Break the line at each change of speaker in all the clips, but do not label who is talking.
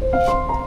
Thank you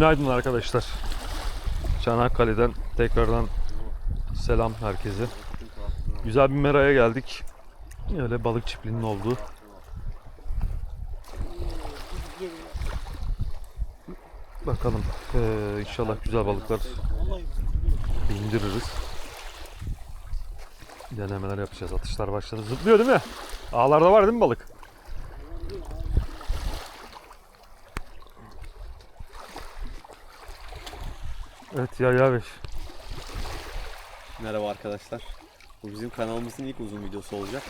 günaydın arkadaşlar. Çanakkale'den tekrardan selam herkese. Güzel bir meraya geldik. Öyle balık çiftliğinin olduğu. Bakalım eee, inşallah güzel balıklar indiririz. Denemeler yapacağız. Atışlar başladı. Zıplıyor değil mi? Ağlarda var değil mi balık? Evet ya ya beş.
Merhaba arkadaşlar. Bu bizim kanalımızın ilk uzun videosu olacak.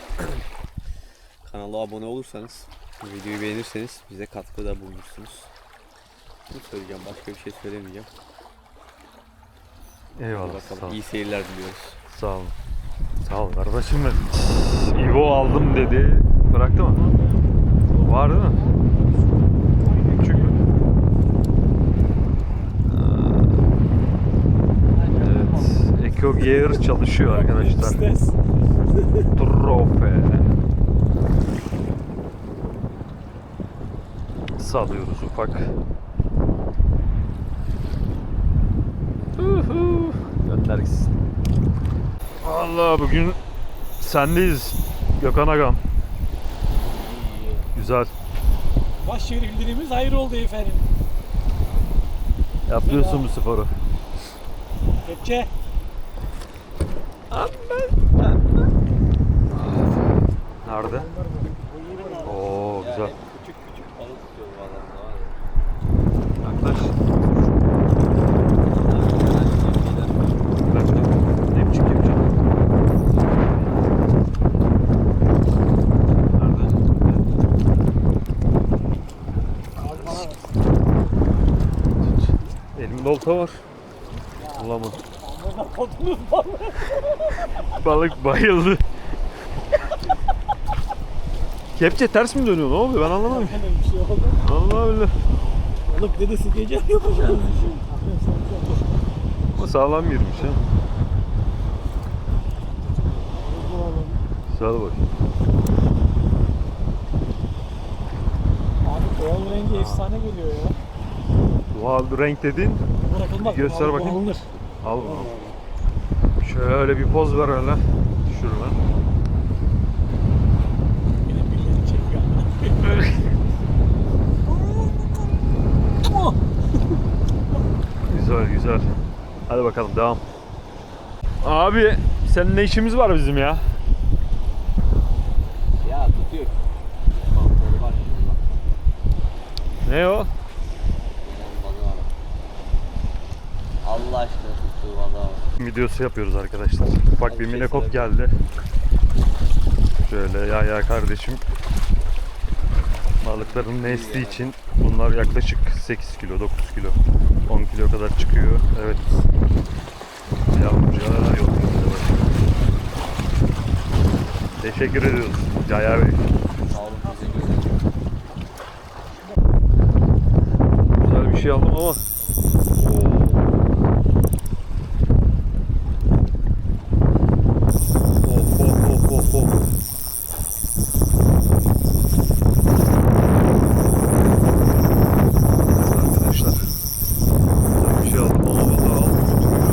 Kanala abone olursanız, videoyu beğenirseniz bize katkıda bulunursunuz. Bunu söyleyeceğim, başka bir şey söylemeyeceğim.
Eyvallah. Sağ
bakalım,
ol.
iyi seyirler diliyoruz.
Sağ olun. Sağ ol kardeşim benim. İvo aldım dedi. Bıraktı mı? Var değil mi? Gear çalışıyor arkadaşlar. Trofe. Salıyoruz ufak. Gönder gitsin. Valla bugün sendeyiz Gökhan Agam. Güzel.
Başşehir bildiğimiz hayır oldu efendim.
Yapıyorsun bu sporu.
Kepçe.
Nerede? Oo güzel.
Küçük küçük balık tutuyor bu.
Yaklaş.
Adamlar?
Nerede? Elimde olta var. Bulamadım.
Kodunuz.
Balık bayıldı. Kepçe ters mi dönüyor? Ne oluyor? Ben anlamadım.
Bir şey oldu.
Allah billahi.
Balık dedesi gece yapacağız.
Ama sağlam girmiş ha. Güzel bak.
Abi doğal rengi efsane geliyor ya.
Doğal renk dediğin.
Bırakılmaz.
Göster bakayım.
Alınır.
Al bunu. Şöyle bir poz ver öyle. Şuradan. Güzel güzel. Hadi bakalım devam. Abi senin ne işimiz var bizim ya?
Ya tutuyor. Balıkları var şimdi bak.
Ne o?
Allah aşkına.
Videosu yapıyoruz arkadaşlar.
Hadi
bir
şey
minekop
söyle.
geldi. Şöyle ya ya kardeşim. Balıkların nesli için bunlar yaklaşık 8 kilo, 9 kilo, 10 kilo kadar çıkıyor. Evet. Yavruca yok. Teşekkür ediyoruz Caya Bey.
Sağ olun. Güzel
bir şey aldım ama. Oo. Of of of of of. Arkadaşlar. Güzel bir şey aldım ama vallahi aldım götürüyor.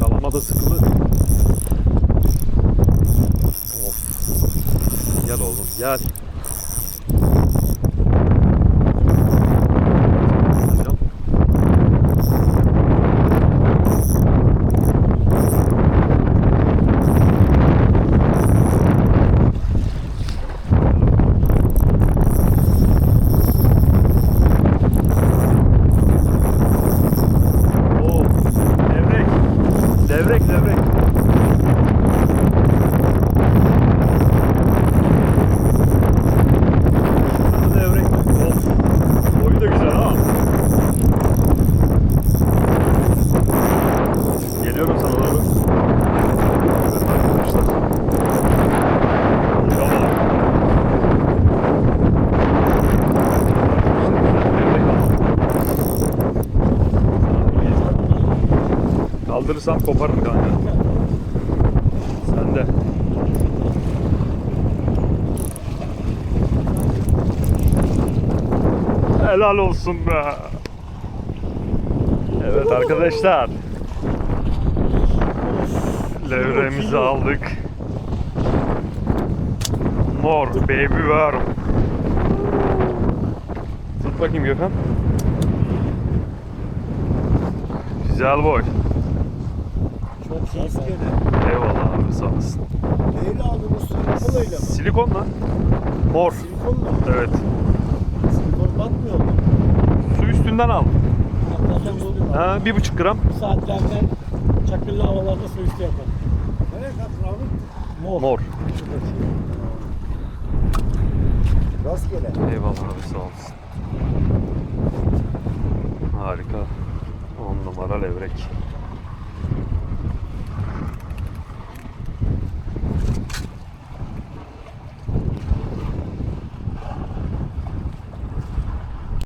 Kalama da sıkılı. Of. Gel oğlum gel. Hocam. Oo, Levrek. Levrek levrek. Levrek. Of. Boyu da güzel ha. Geliyorum sana doğru. Evet arkadaşlar. Tamam. Levrek Kaldırırsam koparım kanka. Sen de. Helal olsun be. Evet arkadaşlar. Levremizi aldık. Mor baby worm. Tut bakayım Gökhan. Güzel boy.
Çok iyi sen.
Eyvallah abi sağ olasın.
Neyle aldın usta? Kolayla mı?
Silikonla. Mor.
Silikon mu?
Evet.
Silikon batmıyor mu?
Su üstünden al.
Zaten bu
Ha, bir buçuk gram.
saatlerden çakırlı havalarda su üstü yapar.
Nereye kattın abi?
Mor.
Mor.
Rastgele.
Eyvallah abi sağ olasın. Harika. 10 numara levrek.